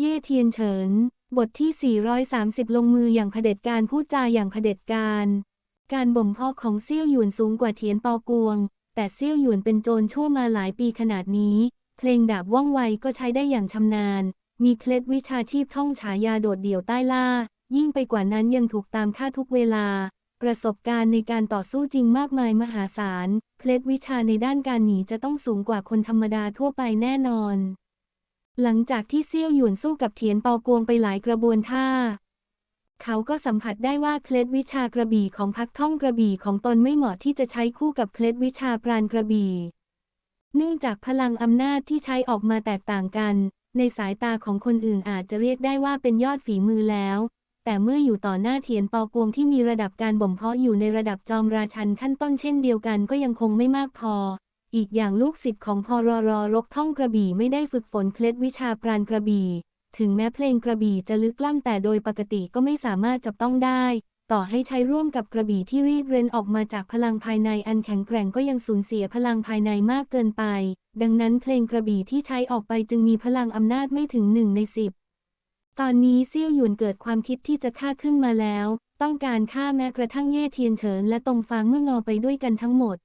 เย่เทียนเฉิน บทที่ 430 ลงมืออย่างเผด็จการพูดจาอย่างเผด็จการ การบ่มเพาะของเซี่ยวหยวนสูงกว่าเทียนเปากวง แต่เซี่ยวหยวนเป็นโจรชั่วมาหลายปีขนาดนี้ เพลงดาบว่องไวก็ใช้ได้อย่างชำนาญ มีเคล็ดวิชาชีพท่องฉายาโดดเดี่ยวใต้ล่า ยิ่งไปกว่านั้นยังถูกตามฆ่าทุกเวลา ประสบการณ์ในการต่อสู้จริงมากมายมหาศาล เคล็ดวิชาในด้านการหนีจะต้องสูงกว่าคนธรรมดาทั่วไปแน่นอน หลังจากที่เซี่ยวหยวนสู้กับเทียนเปากวงไปหลายกระบวนท่า เขาก็สัมผัสได้ว่าเคล็ดวิชากระบี่ของพักท่องกระบี่ของตนไม่เหมาะที่จะใช้คู่กับเคล็ดวิชาปราณกระบี่ เนื่องจากพลังอำนาจที่ใช้ออกมาแตกต่างกัน ในสายตาของคนอื่นอาจจะเรียกได้ว่าเป็นยอดฝีมือแล้ว แต่เมื่ออยู่ต่อหน้าเทียนเปากวงที่มีระดับการบ่มเพาะอยู่ในระดับจอมราชันขั้นต้นเช่นเดียวกันก็ยังคงไม่มากพอ อีกอย่างลูกศิษย์ของพอรอรอรกท่องกระบี่ไม่ได้ฝึกฝนเคล็ดวิชาปราณกระบี่ ถึงแม้เพลงกระบี่จะลึกล่ำแต่โดยปกติก็ไม่สามารถจับต้องได้ ต่อให้ใช้ร่วมกับกระบี่ที่รีดเร้นออกมาจากพลังภายในอันแข็งแกร่งก็ยังสูญเสียพลังภายในมากเกินไป ดังนั้นเพลงกระบี่ที่ใช้ออกไปจึงมีพลังอำนาจไม่ถึงหนึ่งในสิบตอนนี้เซี่ยวหยวนเกิดความคิดที่จะฆ่าขึ้นมาแล้ว ต้องการฆ่าแม้กระทั่งเย่เทียนเฉินและตงฟางเมื่องอไปด้วยกันทั้งหมด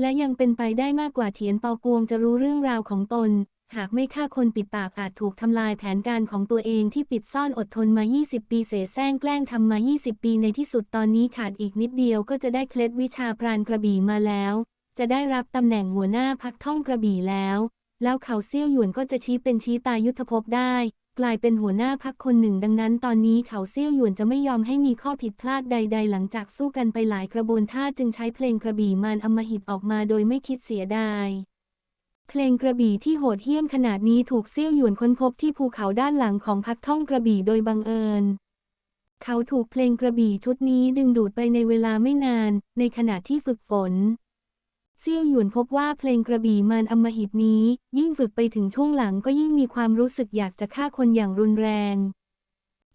และยังเป็นไปได้มากกว่าเทียนเปากวงจะรู้เรื่องราวของตน หากไม่ฆ่าคนปิดปากอาจถูกทำลายแผนการของตัวเองที่ปิดซ่อนอดทนมา 20 ปีเสแสร้งแกล้งทำมา 20 ปีในที่สุดตอนนี้ขาดอีกนิดเดียวก็จะได้เคล็ดวิชาปราณกระบี่มาแล้ว จะได้รับตำแหน่งหัวหน้าพักท่องกระบี่แล้ว แล้วเขาเซี่ยวหยวนก็จะชี้เป็นชี้ตายยุทธภพได้ กลายเป็นหัวหน้าพักคนหนึ่งดังนั้นตอนนี้เขาเซี่ยวหยวนจะไม่ยอมให้มีข้อผิดพลาดใด ๆ หลังจากสู้กันไปหลายกระบวนท่าจึงใช้เพลงกระบี่มารอำมหิตออกมาโดยไม่คิดเสียดายเพลงกระบี่ที่โหดเหี้ยมขนาดนี้ถูกเซี่ยวหยวนค้นพบที่ภูเขาด้านหลังของพักท่องกระบี่โดยบังเอิญ เขาถูกเพลงกระบี่ชุดนี้ดึงดูดไปในเวลาไม่นาน ในขณะที่ฝึกฝน เซี่ยวหยวนพบว่าเพลงกระบี่มารอมหิตนี้ ยิ่งฝึกไปถึงช่วงหลังก็ยิ่งมีความรู้สึกอยากจะฆ่าคนอย่างรุนแรง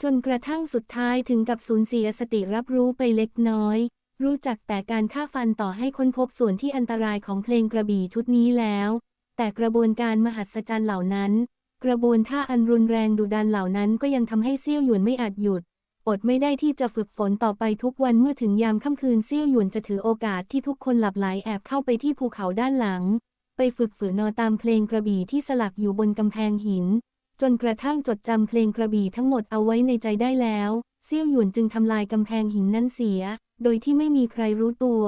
จนกระทั่งสุดท้ายถึงกับสูญเสียสติรับรู้ไปเล็กน้อย รู้จักแต่การฆ่าฟันต่อให้ค้นพบส่วนที่อันตรายของเพลงกระบี่ชุดนี้แล้ว แต่กระบวนการมหัศจรรย์เหล่านั้น กระบวนท่าอันรุนแรงดุดันเหล่านั้นก็ยังทำให้เซี่ยวหยวนไม่อาจหยุด อดไม่ได้ที่จะฝึกฝนต่อไปทุกวันเมื่อถึงยามค่ำคืนเซี่ยวหยวนจะถือโอกาสที่ทุกคนหลับไหลแอบเข้าไปที่ภูเขาด้านหลัง ไปฝึกฝืนนอตามเพลงกระบี่ที่สลักอยู่บนกำแพงหิน จนกระทั่งจดจำเพลงกระบี่ทั้งหมดเอาไว้ในใจได้แล้ว เซี่ยวหยวนจึงทำลายกำแพงหินนั้นเสีย โดยที่ไม่มีใครรู้ตัว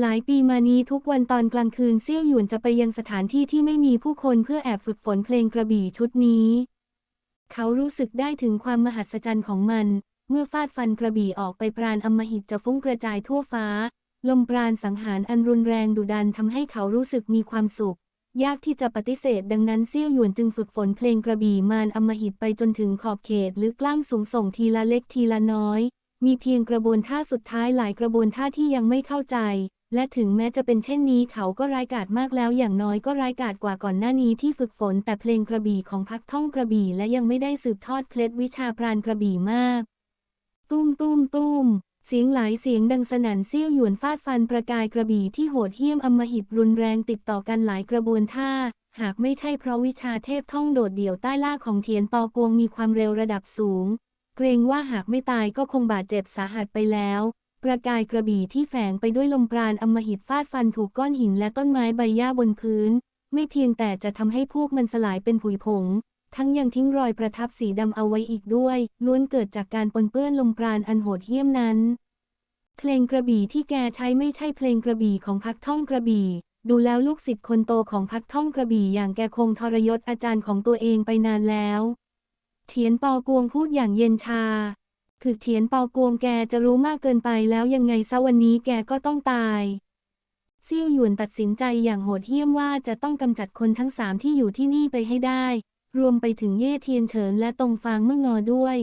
หลายปีมานี้ทุกวันตอนกลางคืนเซี่ยวหยวนจะไปยังสถานที่ที่ไม่มีผู้คนเพื่อแอบฝึกฝนเพลงกระบี่ชุดนี้ เขารู้สึกได้ถึงความมหัศจรรย์ของมัน เมื่อฟาดฟันกระบี่ออกไปปราณอมหิตจะฟุ้งกระจายทั่วฟ้า ลมปราณสังหารอันรุนแรงดุดันทำให้เขารู้สึกมีความสุข ยากที่จะปฏิเสธดังนั้นเซี่ยวหยวนจึงฝึกฝนเพลงกระบี่มารอมหิตไปจนถึงขอบเขตหรือกล้ามสูงส่งทีละเล็กทีละน้อย มีเพียงกระบวนท่าสุดท้ายหลายกระบวนท่าที่ยังไม่เข้าใจ และถึงแม้จะเป็นเช่นนี้เขาก็ร้ายกาจมากแล้วอย่างน้อยก็ร้ายกาจกว่าก่อนหน้านี้ที่ฝึกฝนแต่เพลงกระบี่ของพักท่องกระบี่และยังไม่ได้สืบทอดเคล็ดวิชาปราณกระบี่มาก ตุ้มตุ้มตุ้มเสียงหลายเสียงดังสนั่นเซี่ยวหยวนฟาดฟันประกายกระบี่ที่โหดเหี้ยมอำมหิตรุนแรงติดต่อกันหลายกระบวนท่า หากไม่ใช่เพราะวิชาเทพท่องโดดเดี่ยวใต้ล่าของเทียนเปากวงมีความเร็วระดับสูง เกรงว่าหากไม่ตายก็คงบาดเจ็บสาหัสไปแล้ว ประกายกระบี่ที่แฝงไปด้วยลมปราณอำมหิตฟาดฟันถูกก้อนหินและต้นไม้ใบหญ้าบนพื้น ไม่เพียงแต่จะทำให้พวกมันสลายเป็นผุยผง ทั้งยังทิ้งรอยประทับสีดำเอาไว้อีกด้วย ล้วนเกิดจากการปนเปื้อนลมปราณอันโหดเหี้ยมนั้น เพลงกระบี่ที่แกใช้ไม่ใช่เพลงกระบี่ของพักท่องกระบี่ ดูแล้วลูกศิษย์คนโตของพักท่องกระบี่อย่างแกคงทรยศอาจารย์ของตัวเองไปนานแล้ว เทียนเปากวงพูดอย่างเย็นชา คือเทียนเปากวงแกจะรู้มากเกินไปแล้วยังไงซะวันนี้แกก็ต้องตายเซี่ยวหยวนตัดสินใจอย่างโหดเหี้ยมว่าจะต้องกำจัดคนทั้งสามที่อยู่ที่นี่ไปให้ได้ รวมไปถึงเย่เทียนเฉินและตงฟางเมื่องอด้วย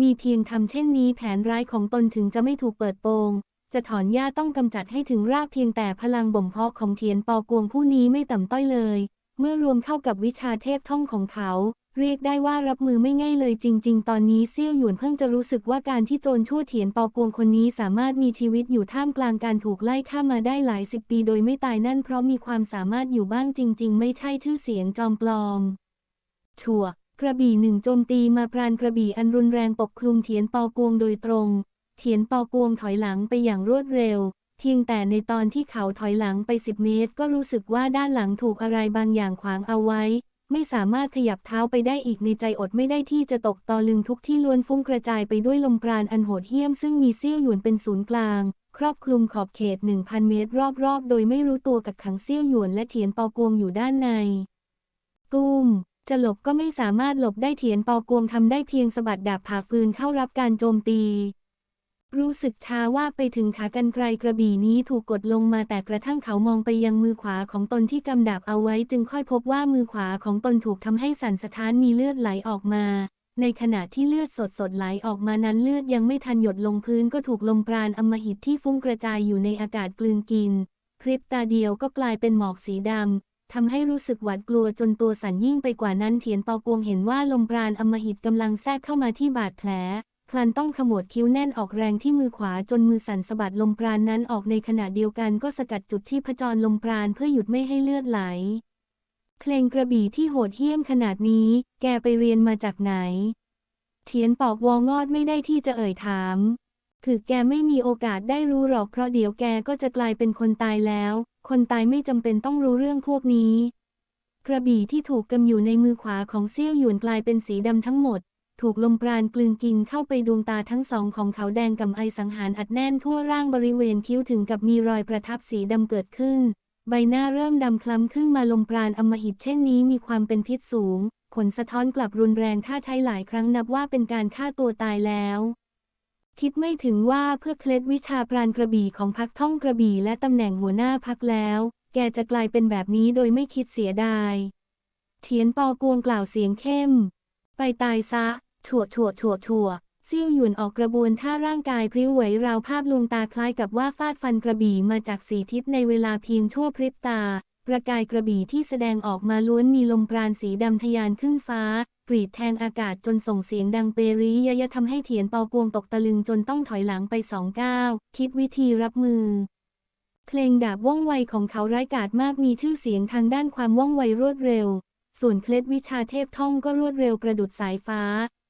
มีเพียงทำเช่นนี้แผนร้ายของตนถึงจะไม่ถูกเปิดโปง จะถอนหญ้าต้องกำจัดให้ถึงรากเพียงแต่พลังบ่มเพาะของเทียนปอกวงผู้นี้ไม่ต่ำต้อยเลย เมื่อรวมเข้ากับวิชาเทพท่องของเขา เรียกได้ว่ารับมือไม่ง่ายเลยจริง ๆ ตอนนี้เซี่ยวหยวนเพิ่งจะรู้สึกว่าการที่โจรชั่วเถียนเปากวงคนนี้สามารถมีชีวิตอยู่ท่ามกลางการถูกไล่ฆ่ามาได้หลายสิบปีโดยไม่ตายนั่นเพราะมีความสามารถอยู่บ้างจริง ๆ ไม่ใช่ชื่อเสียงจอมปลอม ชัวกระบี่หนึ่งโจมตีมาปราณกระบี่อันรุนแรงปกคลุมเถียนเปากวงโดยตรง เถียนเปากวงถอยหลังไปอย่างรวดเร็วเพียงแต่ในตอนที่เขาถอยหลังไปสิบเมตร ก็รู้สึกว่าด้านหลังถูกอะไรบางอย่างขวางเอาไว้ ไม่สามารถขยับเท้าไปได้อีกในใจอดไม่ได้ที่จะตกตอลึงทุกที่ล้วนฟุ้งกระจายไปด้วยลมปราณอันโหดเหี้ยมซึ่งมีเซี่ยวหยวนเป็นศูนย์กลาง ครอบคลุมขอบเขต 1,000 เมตรรอบๆ โดยไม่รู้ตัวกับขังเซี่ยวหยวนและเถียนเปากวงอยู่ด้านใน ตุ้มจะหลบก็ไม่สามารถหลบได้เถียนเปากวงทำได้เพียงสะบัดดาบผ่าฟืนเข้ารับการโจมตี รู้สึกชาว่าไปถึงขากรรไกรกระบี่นี้ถูกกดลงมาแต่กระทั่งเขามองไปยังมือขวาของตนที่กำดาบเอาไว้ จึงค่อยพบว่ามือขวาของตนถูกทำให้สั่นสะท้านมีเลือดไหลออกมา ในขณะที่เลือดสดสดๆไหลออกมานั้นเลือดยังไม่ทันหยดลงพื้นก็ถูกลมปราณอมหิตที่ฟุ้งกระจายอยู่ในอากาศกลืนกินพริบตาเดียวก็กลายเป็นหมอกสีดำทำให้รู้สึกหวาดกลัวจนตัวสั่นยิ่งไปกว่านั้นเถียนเปากวงเห็นว่าลมปราณอมหิตกำลังแทรกเข้ามาที่บาดแผล พลันต้องขมวดคิ้วแน่นออกแรงที่มือขวาจนมือสั่นสะบัดลมปราณนั้นออกในขณะเดียวกันก็สกัดจุดที่พจรลมปราณเพื่อหยุดไม่ให้เลือดไหล เพลงกระบี่ที่โหดเหี้ยมขนาดนี้ แกไปเรียนมาจากไหน เทียนปอกวองอดไม่ได้ที่จะเอ่ยถาม คือแกไม่มีโอกาสได้รู้หรอกเพราะเดี๋ยวแกก็จะกลายเป็นคนตายแล้ว คนตายไม่จำเป็นต้องรู้เรื่องพวกนี้ กระบี่ที่ถูกกำอยู่ในมือขวาของเซี่ยวหยวนกลายเป็นสีดำทั้งหมด ถูกลมปราณกลืนกินเข้าไปดวงตาทั้งสองของเขาแดงกับไอสังหารอัดแน่นทั่วร่างบริเวณคิ้วถึงกับมีรอยประทับสีดำเกิดขึ้น ใบหน้าเริ่มดำคล้ำขึ้นมาลมปราณอมหิตเช่นนี้มีความเป็นพิษสูง ผลสะท้อนกลับรุนแรงถ้าใช้หลายครั้งนับว่าเป็นการฆ่าตัวตายแล้วคิดไม่ถึงว่าเพื่อเคล็ดวิชาปราณกระบี่ของพักท่องกระบี่และตำแหน่งหัวหน้าพักแล้ว แกจะกลายเป็นแบบนี้โดยไม่คิดเสียดาย เทียนปอกวงกล่าวเสียงเข้ม ไปตายซะ ถั่วถั่วถั่วถั่วเซี่ยวหยวนออกกระบวนท่าร่างกายพริ้วไหวราวภาพลวงตาคล้ายกับว่าฟาดฟันกระบี่มาจากสีทิศในเวลาเพียงชั่วพริบตา ประกายกระบี่ที่แสดงออกมาล้วนมีลมปราณสีดำทะยานขึ้นฟ้ากรีดแทงอากาศจนส่งเสียงดังเปรียยะทำให้เถียนเปากวงตกตะลึงจนต้องถอยหลังไปสองก้าว คิดวิธีรับมือ เพลงดาบว่องไวของเขาร้ายกาจมากมีชื่อเสียงทางด้านความว่องไวรวดเร็ว ส่วนเคล็ดวิชาเทพท่องก็รวดเร็วประดุดสายฟ้า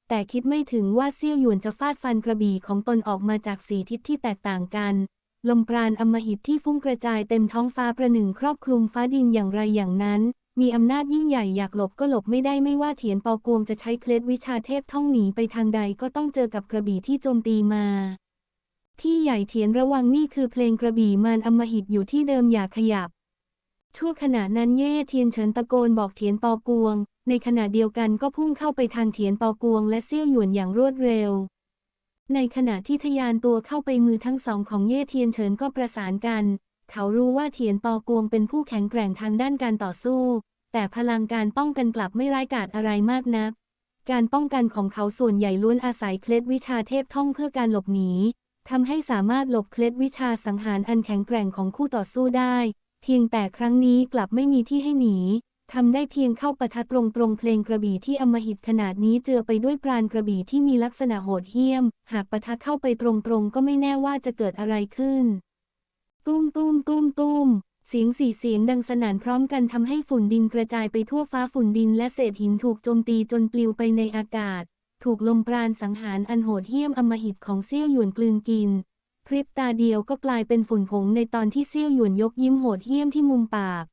แต่คิดไม่ถึงว่าเซี่ยวหยวนจะฟาดฟันกระบี่ของตนออกมาจากสีทิศที่แตกต่างกัน ลมปราณอมหิตที่ฟุ้งกระจายเต็มท้องฟ้าประหนึ่งครอบคลุมฟ้าดินอย่างไรอย่างนั้น มีอำนาจยิ่งใหญ่อยากหลบก็หลบไม่ได้ไม่ว่าเถียนเปากวงจะใช้เคล็ดวิชาเทพท่องหนีไปทางใดก็ต้องเจอกับกระบี่ที่โจมตีมาพี่ใหญ่เถียนระวังนี่คือเพลงกระบี่มารอมหิตอยู่ที่เดิมอย่าขยับ ชั่วขณะนั้นเย่เทียนเฉินตะโกนบอกเถียนปากวง ในขณะเดียวกันก็พุ่งเข้าไปทางเถียนเปากวงและเซี่ยวหยวนอย่างรวดเร็ว ในขณะที่ทะยานตัวเข้าไปมือทั้งสองของเย่เทียนเฉินก็ประสานกัน เขารู้ว่าเถียนเปากวงเป็นผู้แข็งแกร่งทางด้านการต่อสู้ แต่พลังการป้องกันกลับไม่ร้ายกาจอะไรมากนัก การป้องกันของเขาส่วนใหญ่ล้วนอาศัยเคล็ดวิชาเทพท่องเพื่อการหลบหนีทำให้สามารถหลบเคล็ดวิชาสังหารอันแข็งแกร่งของคู่ต่อสู้ได้ เพียงแต่ครั้งนี้กลับไม่มีที่ให้หนี ทำได้เพียงเข้าปะทะตรงตรงๆเพลงกระบี่ที่อมหิตขนาดนี้เจือไปด้วยปราณกระบี่ที่มีลักษณะโหดเหี้ยม หากปะทะเข้าไปตรงตรงๆก็ไม่แน่ว่าจะเกิดอะไรขึ้น ตุ้มตุ้มตุ้มตุ้มเสียงสี่เสียงดังสนั่นพร้อมกันทำให้ฝุ่นดินกระจายไปทั่วฟ้าฝุ่นดินและเศษหินถูกโจมตีจนปลิวไปในอากาศ ถูกลมปราณสังหารอันโหดเหี้ยมอมหิตของเซี่ยวหยวนกลืนกินพริบตาเดียวก็กลายเป็นฝุ่นผงในตอนที่เซี่ยวหยวนยกยิ้มโหดเหี้ยมที่มุมปาก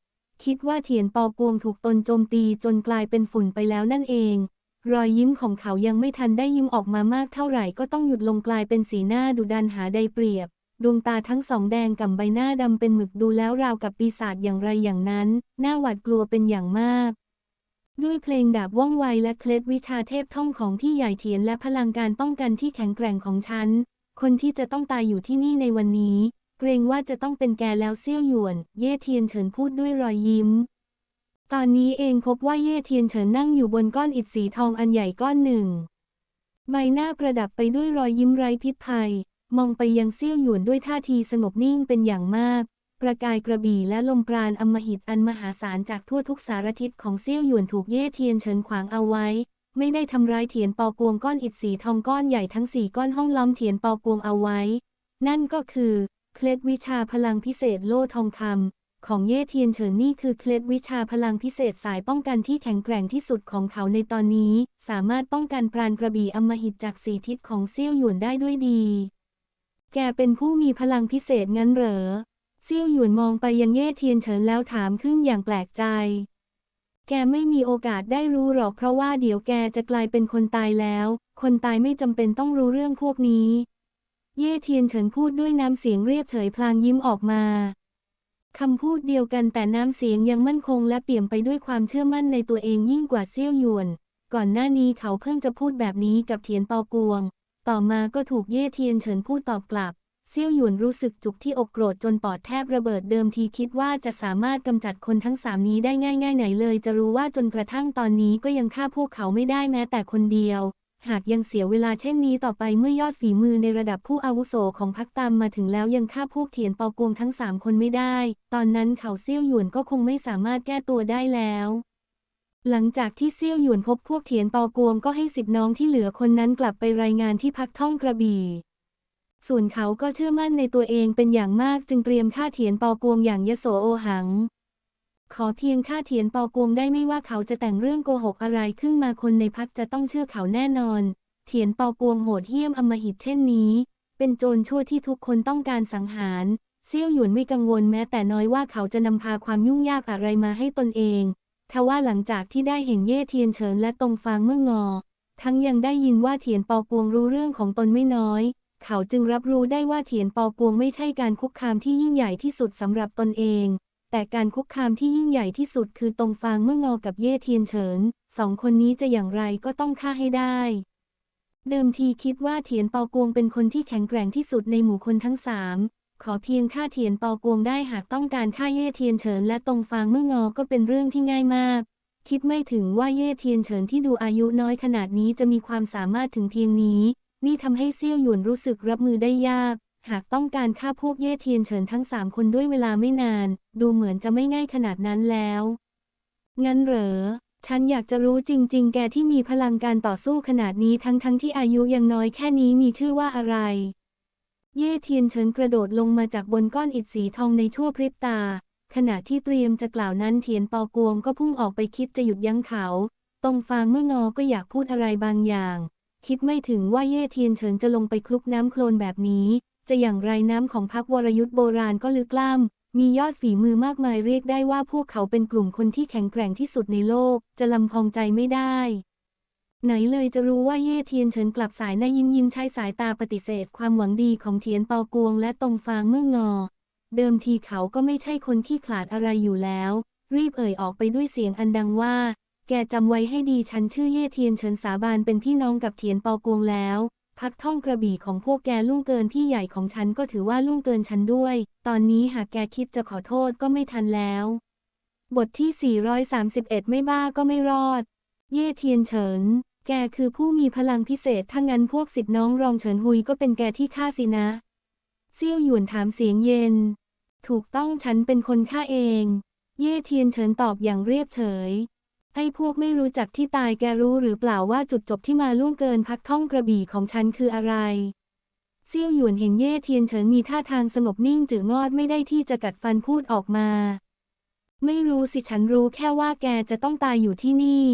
คิดว่าเถียนปอกวงถูกตนโจมตีจนกลายเป็นฝุ่นไปแล้วนั่นเอง รอยยิ้มของเขายังไม่ทันได้ยิ้มออกมามากเท่าไหร่ก็ต้องหยุดลงกลายเป็นสีหน้าดุดันหาใดเปรียบ ดวงตาทั้งสองแดงกับใบหน้าดำเป็นหมึกดูแล้วราวกับปีศาจอย่างไรอย่างนั้น หน่าหวาดกลัวเป็นอย่างมากด้วยเพลงดาบว่องไวและเคล็ดวิชาเทพท่องของพี่ใหญ่เทียนและพลังการป้องกันที่แข็งแกร่งของฉัน คนที่จะต้องตายอยู่ที่นี่ในวันนี้ เกรงว่าจะต้องเป็นแกแล้วเซี่ยวหยวน เย่เทียนเฉินพูดด้วยรอยยิ้ม ตอนนี้เองพบว่าเย่เทียนเฉินนั่งอยู่บนก้อนอิฐสีทองอันใหญ่ก้อนหนึ่ง ใบหน้าประดับไปด้วยรอยยิ้มไร้พิษภัย มองไปยังเซี่ยวหยวนด้วยท่าทีสงบนิ่งเป็นอย่างมาก ประกายกระบี่และลมปราณอมหิตอันมหาศาลจากทั่วทุกสารทิศของเซี่ยวหยวนถูกเย่เทียนเฉินขวางเอาไว้ไม่ได้ทำร้ายเถียนปอกวงก้อนอิฐสีทองก้อนใหญ่ทั้งสี่ก้อนห้องล้อมเถียนปอกวงเอาไว้ นั่นก็คือ เคล็ดวิชาพลังพิเศษโล่ทองคำของเย่เทียนเฉินนี่คือเคล็ดวิชาพลังพิเศษสายป้องกันที่แข็งแกร่งที่สุดของเขาในตอนนี้ สามารถป้องกันปราณกระบี่อมหิตจากสีทิศของเซี่ยวหยวนได้ด้วยดี แกเป็นผู้มีพลังพิเศษงั้นเหรอเซี่ยวหยวนมองไปยังเย่เทียนเฉินแล้วถามขึ้นอย่างแปลกใจ แกไม่มีโอกาสได้รู้หรอกเพราะว่าเดี๋ยวแกจะกลายเป็นคนตายแล้ว คนตายไม่จำเป็นต้องรู้เรื่องพวกนี้ เย่เทียนเฉินพูดด้วยน้ำเสียงเรียบเฉยพลางยิ้มออกมาคำพูดเดียวกันแต่น้ำเสียงยังมั่นคงและเปี่ยมไปด้วยความเชื่อมั่นในตัวเองยิ่งกว่าเซี่ยวหยวน ก่อนหน้านี้เขาเพิ่งจะพูดแบบนี้กับเทียนเปากวง ต่อมาก็ถูกเย่เทียนเฉินพูดตอบกลับ เซี่ยวหยวนรู้สึกจุกที่อกโกรธจนปอดแทบระเบิดเดิมทีคิดว่าจะสามารถกำจัดคนทั้งสามนี้ได้ง่ายๆไหนเลย จะรู้ว่าจนกระทั่งตอนนี้ก็ยังฆ่าพวกเขาไม่ได้แม้แต่คนเดียว หากยังเสียเวลาเช่นนี้ต่อไปเมื่อยอดฝีมือในระดับผู้อาวุโสของพักตามมาถึงแล้วยังฆ่าพวกเทียนเปากวงทั้งสามคนไม่ได้ ตอนนั้นเขาเซี่ยวหยวนก็คงไม่สามารถแก้ตัวได้แล้ว หลังจากที่เซี่ยวหยวนพบพวกเทียนเปากวงก็ให้สิบน้องที่เหลือคนนั้นกลับไปรายงานที่พักท่องกระบี่ส่วนเขาก็เชื่อมั่นในตัวเองเป็นอย่างมากจึงเตรียมฆ่าเทียนเปากวงอย่างยโสโอหัง ขอเพียงฆ่าเทียนเปากวงได้ไม่ว่าเขาจะแต่งเรื่องโกหกอะไรขึ้นมาคนในพักจะต้องเชื่อเขาแน่นอนเทียนเปากวงโหดเหี้ยมอมหิตเช่นนี้ เป็นโจรชั่วที่ทุกคนต้องการสังหาร เซี่ยวหยวนไม่กังวลแม้แต่น้อยว่าเขาจะนำพาความยุ่งยากอะไรมาให้ตนเองทว่าหลังจากที่ได้เห็นเย่เทียนเฉินและตรงฟางเมื่องอ ทั้งยังได้ยินว่าเทียนเปากวงรู้เรื่องของตนไม่น้อย เขาจึงรับรู้ได้ว่าเทียนเปากวงไม่ใช่การคุกคามที่ยิ่งใหญ่ที่สุดสำหรับตนเอง แต่การคุกคามที่ยิ่งใหญ่ที่สุดคือตรงฟางเมื่องอกับเย่เทียนเฉินสองคนนี้จะอย่างไรก็ต้องฆ่าให้ได้ เดิมทีคิดว่าเทียนเปากวงเป็นคนที่แข็งแกร่งที่สุดในหมู่คนทั้งสามขอเพียงฆ่าเทียนเปากวงได้หากต้องการฆ่าเย่เทียนเฉินและตรงฟางเมื่องอก็เป็นเรื่องที่ง่ายมากคิดไม่ถึงว่าเย่เทียนเฉินที่ดูอายุน้อยขนาดนี้จะมีความสามารถถึงเพียงนี้ นี่ทำให้เซี่ยวหยวนรู้สึกรับมือได้ยาก หากต้องการฆ่าพวกเย่เทียนเฉินทั้งสามคนด้วยเวลาไม่นาน ดูเหมือนจะไม่ง่ายขนาดนั้นแล้ว งั้นเหรอ ฉันอยากจะรู้จริง ๆ แกที่มีพลังการต่อสู้ขนาดนี้ทั้งๆทที่อายุยังน้อยแค่นี้มีชื่อว่าอะไร เย่เทียนเฉินกระโดดลงมาจากบนก้อนอิฐสีทองในชั่วพริบตา ขณะที่เตรียมจะกล่าวนั้นเทียนเปากวงก็พุ่งออกไปคิดจะหยุดยั้งเขา ตรงฟางเมื่องอก็อยากพูดอะไรบางอย่าง คิดไม่ถึงว่าเย่เทียนเฉินจะลงไปคลุกน้ำโคลนแบบนี้ จะอย่างไรน้ำของพักวรยุทธ์โบราณก็ลึกล้ำมียอดฝีมือมากมายเรียกได้ว่าพวกเขาเป็นกลุ่มคนที่แข็งแกร่งที่สุดในโลก จะลำพองใจไม่ได้ ไหนเลยจะรู้ว่าเย่เทียนเฉินกลับสายหน้ายิ้มยิ้มใช้สายตาปฏิเสธ ความหวังดีของเทียนเปากวงและตรงฟางเมื่องอ เดิมทีเขาก็ไม่ใช่คนที่ขลาดอะไรอยู่แล้ว รีบเอ่ยออกไปด้วยเสียงอันดังว่า แกจำไว้ให้ดีฉันชื่อเย่เทียนเฉินสาบานเป็นพี่น้องกับเทียนเปากวงแล้ว พักท่องกระบี่ของพวกแกลุ่งเกินพี่ใหญ่ของฉันก็ถือว่าลุ่งเกินฉันด้วย ตอนนี้หากแกคิดจะขอโทษก็ไม่ทันแล้ว บทที่ 431 ไม่บ้าก็ไม่รอด เย่เทียนเฉิน แกคือผู้มีพลังพิเศษถ้างั้นพวกสิทธิน้องรองเฉินฮุยก็เป็นแกที่ฆ่าสินะ เซี่ยวหยวนถามเสียงเย็น ถูกต้องฉันเป็นคนฆ่าเอง เย่เทียนเฉินตอบอย่างเรียบเฉย ไอ้พวกไม่รู้จักที่ตายแกรู้หรือเปล่าว่าจุดจบที่มาล่วงเกินพักท่องกระบี่ของฉันคืออะไรเซี่ยวหยวนเห็นเย่เทียนเฉินมีท่าทางสงบนิ่งจืดงอดไม่ได้ที่จะกัดฟันพูดออกมา ไม่รู้สิฉันรู้แค่ว่าแกจะต้องตายอยู่ที่นี่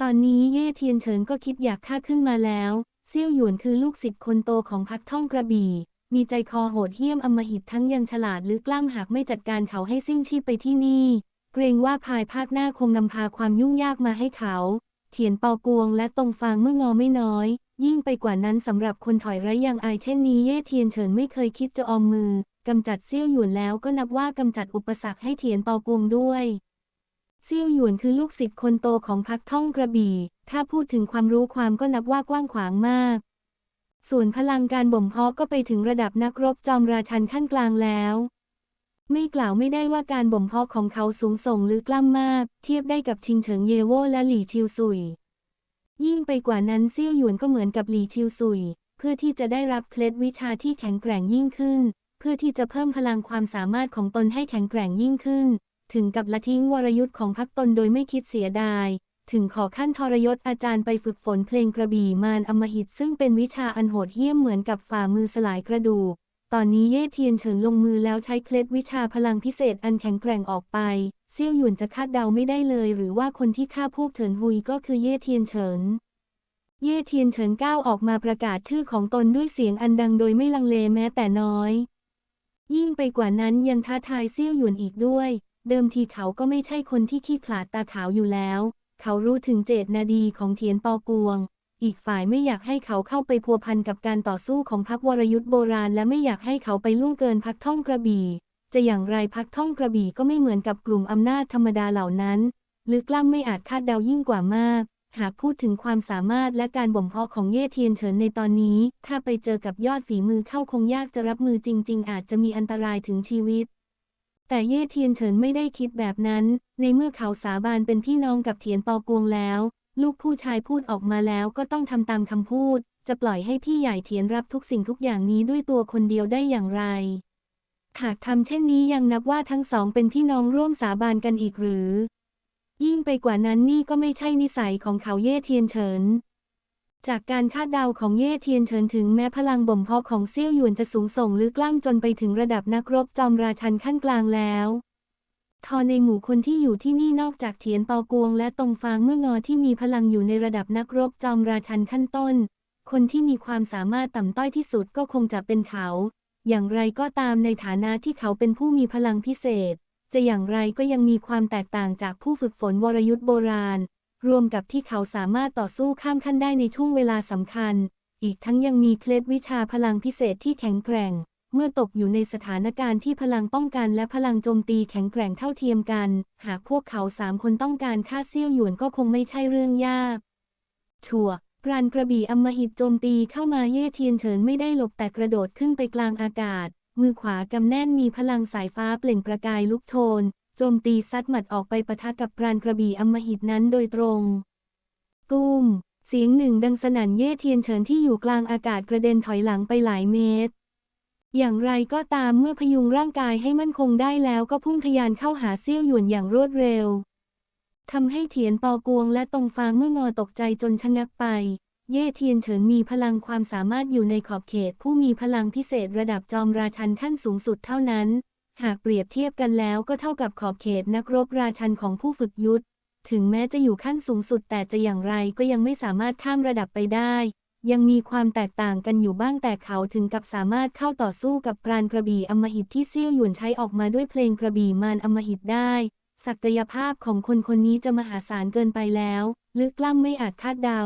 ตอนนี้เย่เทียนเฉินก็คิดอยากฆ่าขึ้นมาแล้วเซี่ยวหยวนคือลูกศิษย์คนโตของพักท่องกระบี่ มีใจคอโหดเหี้ยมอำมหิตทั้งยังฉลาดลึกล้ำหากไม่จัดการเขาให้สิ้นชีพไปที่นี่ เกรงว่าภายภาคหน้าคงนำพาความยุ่งยากมาให้เขาเทียนเปากวงและตรงฟางเมื่องอไม่น้อย ยิ่งไปกว่านั้นสำหรับคนถอยไร้ย่างอายเช่นนี้เย่เทียนเฉินไม่เคยคิดจะออมมือกำจัดเซี่ยวหยวนแล้วก็นับว่ากำจัดอุปสรรคให้เทียนเปากวงด้วยเซี่ยวหยวนคือลูกศิษย์คนโตของพักท่องกระบี่ ถ้าพูดถึงความรู้ความก็นับว่ากว้างขวางมาก ส่วนพลังการบ่มเพาะก็ไปถึงระดับนักรบจอมราชันขั้นกลางแล้ว ไม่กล่าวไม่ได้ว่าการบ่มเพาะของเขาสูงส่งหรือกล้ำมาก เทียบได้กับชิงเฉิงเยโวและหลี่ชิวซุย ยิ่งไปกว่านั้นเซี่ยวหยวนก็เหมือนกับหลี่ชิวซุย เพื่อที่จะได้รับเคล็ดวิชาที่แข็งแกร่งยิ่งขึ้น เพื่อที่จะเพิ่มพลังความสามารถของตนให้แข็งแกร่งยิ่งขึ้น ถึงกับละทิ้งวรยุทธ์ของพักตนโดยไม่คิดเสียดาย ถึงขอขั้นทรยศอาจารย์ไปฝึกฝนเพลงกระบี่มารอมหิตซึ่งเป็นวิชาอันโหดเหี้ยมเหมือนกับฝ่ามือสลายกระดูก ตอนนี้เย่เทียนเฉินลงมือแล้วใช้เคล็ดวิชาพลังพิเศษอันแข็งแกร่งออกไปเซี่ยวหยวนจะคาดเดาไม่ได้เลย หรือว่าคนที่ฆ่าพวกเฉินฮุยก็คือเย่เทียนเฉิน เย่เทียนเฉินก้าวออกมาประกาศชื่อของตนด้วยเสียงอันดังโดยไม่ลังเลแม้แต่น้อย ยิ่งไปกว่านั้นยังท้าทายเซี่ยวหยวนอีกด้วย เดิมทีเขาก็ไม่ใช่คนที่ขี้ขลาดตาขาวอยู่แล้ว เขารู้ถึงเจตนาดีของเทียนเปากวง อีกฝ่ายไม่อยากให้เขาเข้าไปพัวพันกับการต่อสู้ของพรรควรยุทธ์โบราณ และไม่อยากให้เขาไปล่วงเกินพักท่องกระบี่ จะอย่างไรพักท่องกระบี่ก็ไม่เหมือนกับกลุ่มอำนาจธรรมดาเหล่านั้น ลึกล้ำไม่อาจคาดเดายิ่งกว่ามาก หากพูดถึงความสามารถและการบ่มเพาะของเย่เทียนเฉินในตอนนี้ ถ้าไปเจอกับยอดฝีมือเข้าคงยากจะรับมือจริง ๆ อาจจะมีอันตรายถึงชีวิตแต่เย่เทียนเฉินไม่ได้คิดแบบนั้น ในเมื่อเขาสาบานเป็นพี่น้องกับเทียนเปากวงแล้ว ลูกผู้ชายพูดออกมาแล้วก็ต้องทำตามคำพูด จะปล่อยให้พี่ใหญ่เทียนรับทุกสิ่งทุกอย่างนี้ด้วยตัวคนเดียวได้อย่างไร หากทำเช่นนี้ยังนับว่าทั้งสองเป็นพี่น้องร่วมสาบานกันอีกหรือ ยิ่งไปกว่านั้นนี่ก็ไม่ใช่นิสัยของเขาเย่เทียนเฉิน จากการคาดเดาของเย่เทียนเฉินถึงแม้พลังบ่มเพาะของเซี่ยวหยวนจะสูงส่งลึกล้ำจนไปถึงระดับนักรบจอมราชันขั้นกลางแล้ว ทอในหมู่คนที่อยู่ที่นี่นอกจากเทียนเปากวง และตรงฟางเมื่องอที่มีพลังอยู่ในระดับนักรบจอมราชันขั้นต้น คนที่มีความสามารถต่ำต้อยที่สุดก็คงจะเป็นเขา อย่างไรก็ตามในฐานะที่เขาเป็นผู้มีพลังพิเศษ จะอย่างไรก็ยังมีความแตกต่างจากผู้ฝึกฝนวรยุทธ์โบราณ รวมกับที่เขาสามารถต่อสู้ข้ามขั้นได้ในช่วงเวลาสำคัญ อีกทั้งยังมีเคล็ดวิชาพลังพิเศษที่แข็งแกร่ง เมื่อตกอยู่ในสถานการณ์ที่พลังป้องกันและพลังโจมตีแข็งแกร่งเท่าเทียมกัน หากพวกเขาสามคนต้องการฆ่าเซี่ยวหยวนก็คงไม่ใช่เรื่องยาก ชัวร์ปราณกระบี่อำมหิตโจมตีเข้ามาเย่เทียนเฉินไม่ได้หลบแต่กระโดดขึ้นไปกลางอากาศ มือขวากำแน่นมีพลังสายฟ้าเปล่งประกายลุกโชน โจมตีซัดหมัดออกไปปะทะกับปราณกระบี่อำมหิตนั้นโดยตรง ตุ้ม เสียงหนึ่งดังสนั่นเย่เทียนเฉินที่อยู่กลางอากาศกระเด็นถอยหลังไปหลายเมตร อย่างไรก็ตามเมื่อพยุงร่างกายให้มั่นคงได้แล้วก็พุ่งทะยานเข้าหาเซี่ยวหยวนอย่างรวดเร็วทำให้เทียนเปากวงและตรงฟางเมื่องอตกใจจนชะงักไป เย่เทียนเฉินมีพลังความสามารถอยู่ในขอบเขต ผู้มีพลังพิเศษระดับจอมราชันขั้นสูงสุดเท่านั้น หากเปรียบเทียบกันแล้วก็เท่ากับขอบเขตนักรบราชันของผู้ฝึกยุทธ ถึงแม้จะอยู่ขั้นสูงสุดแต่จะอย่างไรก็ยังไม่สามารถข้ามระดับไปได้ ยังมีความแตกต่างกันอยู่บ้างแต่เขาถึงกับสามารถเข้าต่อสู้กับปราณกระบี่อมหิตที่เซี่ยวหยวนใช้ออกมาด้วยเพลงกระบี่มารอมหิตได้ ศักยภาพของคนคนนี้จะมหาศาลเกินไปแล้วลึกล้ำไม่อาจคาดเดา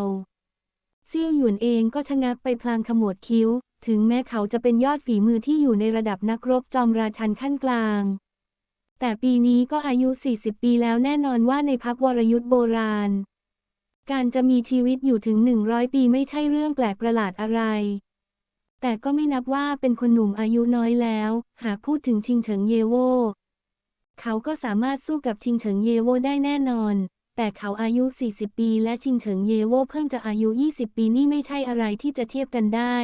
เซี่ยวหยวนเองก็ชะงักไปพลางขมวดคิ้ว ถึงแม้เขาจะเป็นยอดฝีมือที่อยู่ในระดับนักรบจอมราชันขั้นกลาง แต่ปีนี้ก็อายุ 40 ปีแล้วแน่นอนว่าในพักวรยุทธ์โบราณ การจะมีชีวิตอยู่ถึง 100 ปีไม่ใช่เรื่องแปลกประหลาดอะไร แต่ก็ไม่นับว่าเป็นคนหนุ่มอายุน้อยแล้ว หากพูดถึงชิงเฉิงเยโว เขาก็สามารถสู้กับชิงเฉิงเยโวได้แน่นอน แต่เขาอายุ 40 ปี และชิงเฉิงเยโวเพิ่งจะอายุ 20 ปีนี่ไม่ใช่อะไรที่จะเทียบกันได้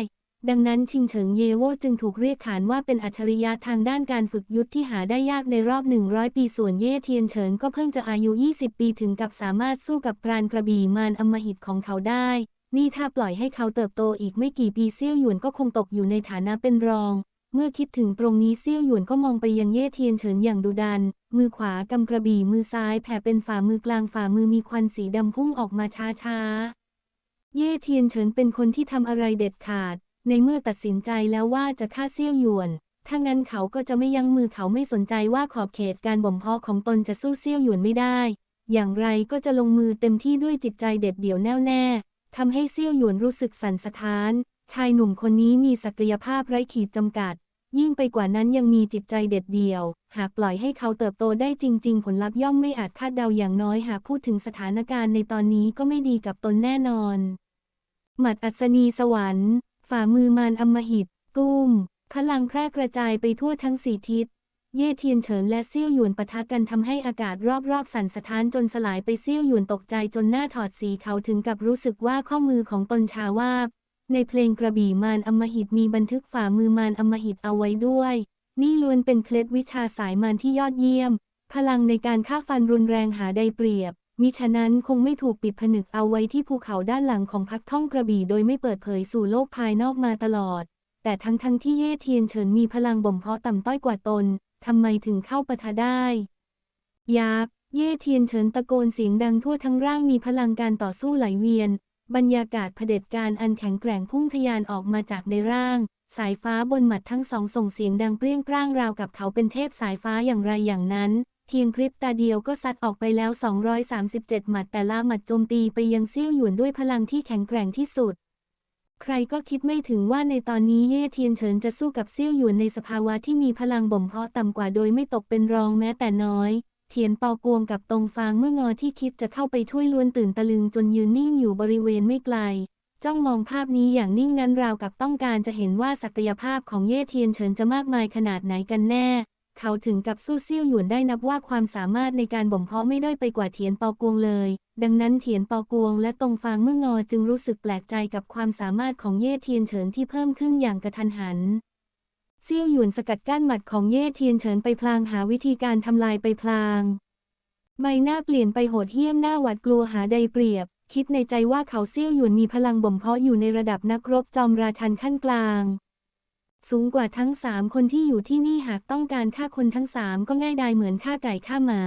ดังนั้นชิงเฉิงเยโวจึงถูกเรียกขานว่าเป็นอัจฉริยะทางด้านการฝึกยุทธที่หาได้ยากในรอบ 100 ปีส่วนเย่เทียนเฉินก็เพิ่งจะอายุ 20 ปีถึงกับสามารถสู้กับปราณกระบี่มารอมหิตของเขาได้ นี่ถ้าปล่อยให้เขาเติบโตอีกไม่กี่ปีเซี่ยวหยวนก็คงตกอยู่ในฐานะเป็นรอง เมื่อคิดถึงตรงนี้เซี่ยวหยวนก็มองไปยังเย่เทียนเฉินอย่างดุดัน มือขวากำกระบี่มือซ้ายแผ่เป็นฝ่ามือกลางฝ่ามือมีควันสีดำพุ่งออกมาช้าๆเย่เทียนเฉินเป็นคนที่ทำอะไรเด็ดขาด ในเมื่อตัดสินใจแล้วว่าจะฆ่าเซี่ยวหยวน ถ้างั้นเขาก็จะไม่ยั้งมือเขาไม่สนใจว่าขอบเขตการบ่มเพาะของตนจะสู้เซี่ยวหยวนไม่ได้ อย่างไรก็จะลงมือเต็มที่ด้วยจิตใจเด็ดเดี่ยวแน่วแน่ทำให้เซี่ยวหยวนรู้สึกสั่นสะท้าน ชายหนุ่มคนนี้มีศักยภาพไร้ขีดจำกัด ยิ่งไปกว่านั้นยังมีจิตใจเด็ดเดี่ยว หากปล่อยให้เขาเติบโตได้จริง ๆ ผลลัพธ์ย่อมไม่อาจคาดเดาอย่างน้อยหากพูดถึงสถานการณ์ในตอนนี้ก็ไม่ดีกับตนแน่นอน หมัดอัศนีสวรรค์ ฝ่ามือมารอำมหิตตุ้มพลังแพร่กระจายไปทั่วทั้งสี่ทิศ เย่เทียนเฉินและเซี่ยวหยวนปะทะกันทำให้อากาศรอบๆสั่นสะท้านจนสลายไปเซี่ยวหยวนตกใจจนหน้าถอดสีเขาถึงกับรู้สึกว่าข้อมือของตนชาวาบ ในเพลงกระบี่มารอำมหิตมีบันทึกฝ่ามือมารอำมหิตเอาไว้ด้วย นี่ล้วนเป็นเคล็ดวิชาสายมารที่ยอดเยี่ยม พลังในการฆ่าฟันรุนแรงหาได้เปรียบ มิฉะนั้นคงไม่ถูกปิดผนึกเอาไว้ที่ภูเขาด้านหลังของพักท่องกระบี่โดยไม่เปิดเผยสู่โลกภายนอกมาตลอด แต่ทั้งทั้งๆที่เย่เทียนเฉินมีพลังบ่มเพาะต่ำต้อยกว่าตน ทำไมถึงเข้าปะทะได้ยักษ์เย่เทียนเฉินตะโกนเสียงดังทั่วทั้งร่างมีพลังการต่อสู้ไหลเวียน บรรยากาศเผด็จการอันแข็งแกร่งพุ่งทะยานออกมาจากในร่าง สายฟ้าบนหมัดทั้งสองส่งเสียงดังเปรี้ยงปร้างราวกับเขาเป็นเทพสายฟ้าอย่างไรอย่างนั้น เพียงพริบตาเดียวก็ซัดออกไปแล้ว 237 หมัดแต่ละหมัดโจมตีไปยังเซี่ยวหยวนด้วยพลังที่แข็งแกร่งที่สุด ใครก็คิดไม่ถึงว่าในตอนนี้เย่เทียนเฉินจะสู้กับเซี่ยวหยวนในสภาวะที่มีพลังบ่มเพาะต่ำกว่าโดยไม่ตกเป็นรองแม้แต่น้อย เทียนเปากวงกับตรงฟางเมื่องอที่คิดจะเข้าไปช่วยล้วนตื่นตะลึงจนยืนนิ่งอยู่บริเวณไม่ไกลจ้องมองภาพนี้อย่างนิ่งงันราวกับต้องการจะเห็นว่าศักยภาพของเย่เทียนเฉินจะมากมายขนาดไหนกันแน่ เขาถึงกับสู้เซี่ยวหยวนได้นับว่าความสามารถในการบ่มเพาะไม่ด้อยไปกว่าเทียนเปากวงเลย ดังนั้นเทียนเปากวงและตรงฟางเมื่องอจึงรู้สึกแปลกใจกับความสามารถของเย่เทียนเฉินที่เพิ่มขึ้นอย่างกระทันหันเซี่ยวหยวนสกัดกั้นหมัดของเย่เทียนเฉินไปพลางหาวิธีการทำลายไปพลาง ใบหน้าเปลี่ยนไปโหดเหี้ยมหน้าหวาดกลัวหาใดเปรียบ คิดในใจว่าเขาเซี่ยวหยวนมีพลังบ่มเพาะอยู่ในระดับนักรบจอมราชันขั้นกลาง สูงกว่าทั้งสามคนที่อยู่ที่นี่หากต้องการฆ่าคนทั้งสามก็ง่ายดายเหมือนฆ่าไก่ฆ่าหมา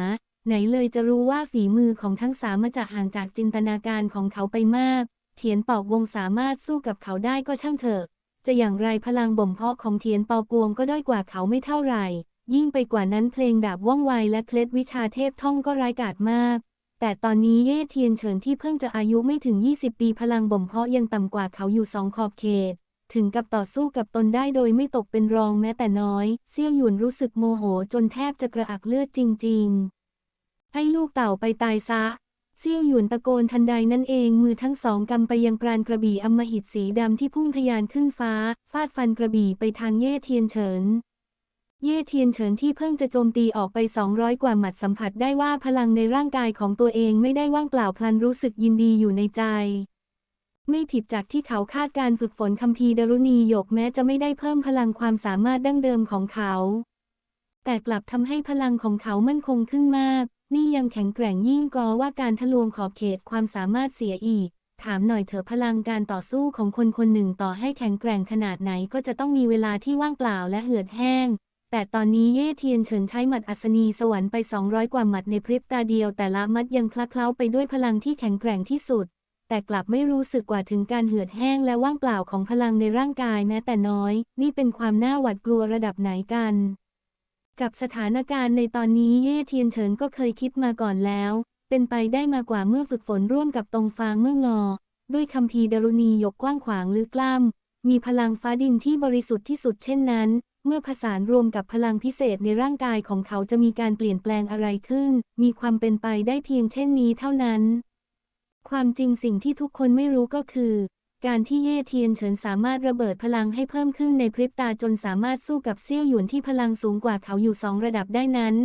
ไหนเลยจะรู้ว่าฝีมือของทั้งสามมาจากห่างจากจินตนาการของเขาไปมาก เทียนเป่าวงสามารถสู้กับเขาได้ก็ช่างเถอะ จะอย่างไรพลังบ่มเพาะของเทียนเปากวงก็ด้อยกว่าเขาไม่เท่าไหร่ ยิ่งไปกว่านั้นเพลงดาบว่องไวและเคล็ดวิชาเทพท่องก็ร้ายกาจมากแต่ตอนนี้เย่เทียนเฉินที่เพิ่งจะอายุไม่ถึง 20 ปีพลังบ่มเพาะยังต่ำกว่าเขาอยู่สองขอบเขต ถึงกับต่อสู้กับตนได้โดยไม่ตกเป็นรองแม้แต่น้อย เซี่ยวหยวนรู้สึกโมโหจนแทบจะกระอักเลือดจริง ๆ ให้ลูกเต่าไปตายซะเซี่ยวหยวนตะโกนทันใดนั่นเองมือทั้งสองกำไปยังปราณกระบี่อมหิตสีดำที่พุ่งทะยานขึ้นฟ้า ฟาดฟันกระบี่ไปทางเย่เทียนเฉิน เย่เทียนเฉินที่เพิ่งจะโจมตีออกไป 200 กว่าหมัดสัมผัสได้ว่าพลังในร่างกายของตัวเองไม่ได้ว่างเปล่าพลันรู้สึกยินดีอยู่ในใจ ไม่ผิดจากที่เขาคาดการฝึกฝนคัมภีร์ดารุณีหยกแม้จะไม่ได้เพิ่มพลังความสามารถดั้งเดิมของเขา แต่กลับทำให้พลังของเขามั่นคงขึ้นมาก นี่ยังแข็งแกร่งยิ่งกว่าว่าการทะลวงขอบเขตความสามารถเสียอีก ถามหน่อยเถอะพลังการต่อสู้ของคนคนหนึ่งต่อให้แข็งแกร่งขนาดไหนก็จะต้องมีเวลาที่ว่างเปล่าและเหือดแห้งแต่ตอนนี้เย่เทียนเฉินใช้หมัดอัศนีสวรรค์ไป 200 กว่าหมัดในพริบตาเดียวแต่ละมัดยังคละเคล้าไปด้วยพลังที่แข็งแกร่งที่สุด แต่กลับไม่รู้สึกกว่าถึงการเหือดแห้งและว่างเปล่าของพลังในร่างกายแม้แต่น้อย นี่เป็นความน่าหวาดกลัวระดับไหนกัน กับสถานการณ์ในตอนนี้เย่เทียนเฉินก็เคยคิดมาก่อนแล้ว เป็นไปได้มากว่าเมื่อฝึกฝนร่วมกับตรงฟางเมื่องอ ด้วยคัมภีดารุณียกกว้างขวางหรือกล้ำมีพลังฟ้าดินที่บริสุทธิ์ที่สุดเช่นนั้นเมื่อผสานรวมกับพลังพิเศษในร่างกายของเขาจะมีการเปลี่ยนแปลงอะไรขึ้น มีความเป็นไปได้เพียงเช่นนี้เท่านั้น ความจริงสิ่งที่ทุกคนไม่รู้ก็คือ การที่เย่เทียนเฉินสามารถระเบิดพลังให้เพิ่มขึ้นในพริบตาจนสามารถสู้กับเซี่ยวหยวนที่พลังสูงกว่าเขาอยู่สองระดับได้นั้น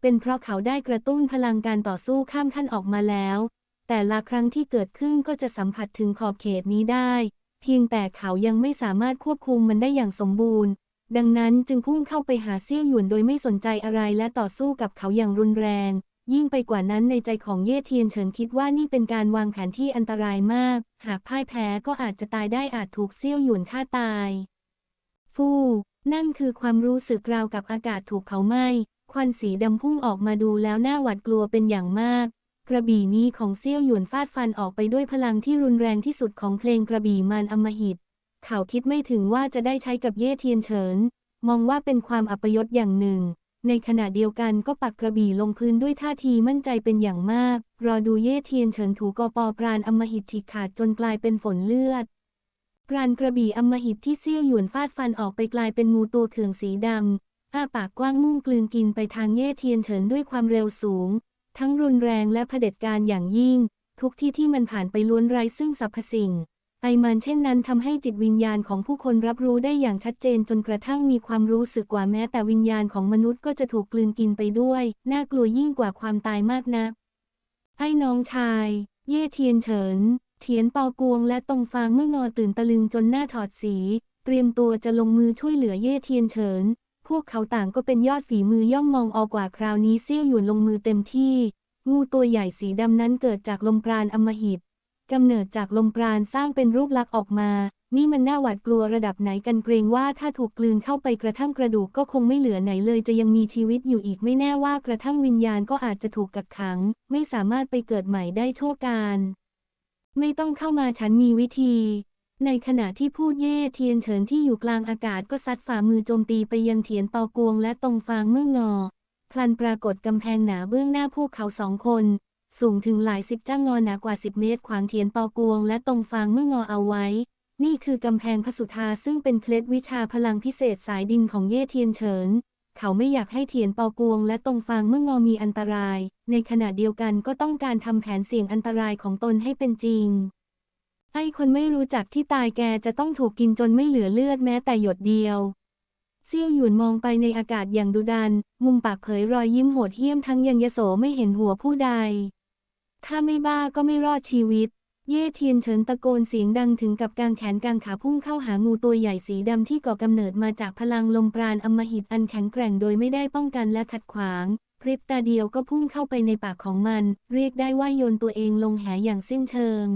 เป็นเพราะเขาได้กระตุ้นพลังการต่อสู้ข้ามขั้นออกมาแล้ว แต่ละครั้งที่เกิดขึ้นก็จะสัมผัสถึงขอบเขตนี้ได้ เพียงแต่เขายังไม่สามารถควบคุมมันได้อย่างสมบูรณ์ ดังนั้นจึงพุ่งเข้าไปหาเซี่ยวหยวนโดยไม่สนใจอะไรและต่อสู้กับเขาอย่างรุนแรง ยิ่งไปกว่านั้นในใจของเย่เทียนเฉินคิดว่านี่เป็นการวางแผนที่อันตรายมาก หากพ่ายแพ้ก็อาจจะตายได้อาจถูกเซี่ยวหยวนฆ่าตาย ฟู่นั่นคือความรู้สึกราวกับอากาศถูกเผาไหม้ ควันสีดำพุ่งออกมาดูแล้วน่าหวาดกลัวเป็นอย่างมาก กระบี่นี้ของเซี่ยวหยวนฟาดฟันออกไปด้วยพลังที่รุนแรงที่สุดของเพลงกระบี่มันอมหิต เขาคิดไม่ถึงว่าจะได้ใช้กับเย่เทียนเฉิน มองว่าเป็นความอัปยศอย่างหนึ่ง ในขณะเดียวกันก็ปักกระบี่ลงพื้นด้วยท่าทีมั่นใจเป็นอย่างมาก รอดูเย่เทียนเฉินถูกปอปราณอมหิตฉีกขาดจนกลายเป็นฝนเลือด ปราณกระบี่อมหิตที่เซี่ยวหยวนฟาดฟันออกไปกลายเป็นงูตัวเขื่องสีดำอ้าปากกว้างมุ่งกลืนกินไปทางเย่เทียนเฉินด้วยความเร็วสูง ทั้งรุนแรงและเผด็จการอย่างยิ่ง ทุกที่ที่มันผ่านไปล้วนไร้ซึ่งสรรพสิ่ง ไอมันเช่นนั้นทำให้จิตวิญญาณของผู้คนรับรู้ได้อย่างชัดเจนจนกระทั่งมีความรู้สึกกว่าแม้แต่วิญญาณของมนุษย์ก็จะถูกกลืนกินไปด้วย น่ากลัวยิ่งกว่าความตายมากนะัก ไอ้น้องชาย เย่เทียนเฉิน เทียนเปากวงและตงฟางเมื่องอตื่นตะลึงจนหน้าถอดสี เตรียมตัวจะลงมือช่วยเหลือเย่เทียนเฉิน พวกเขาต่างก็เป็นยอดฝีมือย่อมมองออกกว่าคราวนี้เซี่ยวหยวนลงมือเต็มที่ งูตัวใหญ่สีดำนั้นเกิดจากลมปราณอมหิต กำเนิดจากลมปราณสร้างเป็นรูปลักษณ์ออกมา นี่มันน่าหวาดกลัวระดับไหนกันเกรงว่าถ้าถูกกลืนเข้าไปกระทั่งกระดูกก็คงไม่เหลือไหนเลยจะยังมีชีวิตอยู่อีกไม่แน่ว่ากระทั่งวิญญาณก็อาจจะถูกกักขัง ไม่สามารถไปเกิดใหม่ได้ชั่วการ ไม่ต้องเข้ามาฉันมีวิธีในขณะที่พูดเย่เทียนเฉินที่อยู่กลางอากาศก็ซัดฝ่ามือโจมตีไปยังเถียนเปากวงและตรงฟางเมื่องอ พลันปรากฏกำแพงหนาเบื้องหน้าพวกเขาสองคน สูงถึงหลายสิบจ้างงอหนากว่าสิบเมตร ขวางเทียนเปากวง และตรงฟางเมื่องอเอาไว้ นี่คือกำแพงพะสุธาซึ่งเป็นเคล็ดวิชาพลังพิเศษสายดินของเย่เทียนเฉิน เขาไม่อยากให้เทียนเปากวง และตรงฟางเมื่องอมีอันตราย ในขณะเดียวกันก็ต้องการทำแผนเสี่ยงอันตรายของตนให้เป็นจริง ไอ้คนไม่รู้จักที่ตายแกจะต้องถูกกินจนไม่เหลือเลือดแม้แต่หยดเดียวเซี่ยวหยวนมองไปในอากาศอย่างดุดัน มุมปากเผยรอยยิ้มโหดเหี้ยมทั้งยังยโสไม่เห็นหัวผู้ใด ถ้าไม่บ้าก็ไม่รอดชีวิต เย่เทียนเฉินตะโกนเสียงดังถึงกับกางแขนกางขาพุ่งเข้าหางูตัวใหญ่สีดำที่ก่อกำเนิดมาจากพลังลมปราณอมหิตอันแข็งแกร่งโดยไม่ได้ป้องกันและขัดขวาง พริบตาเดียวก็พุ่งเข้าไปในปากของมัน เรียกได้ว่าโยนตัวเองลงแหอย่างสิ้นเชิง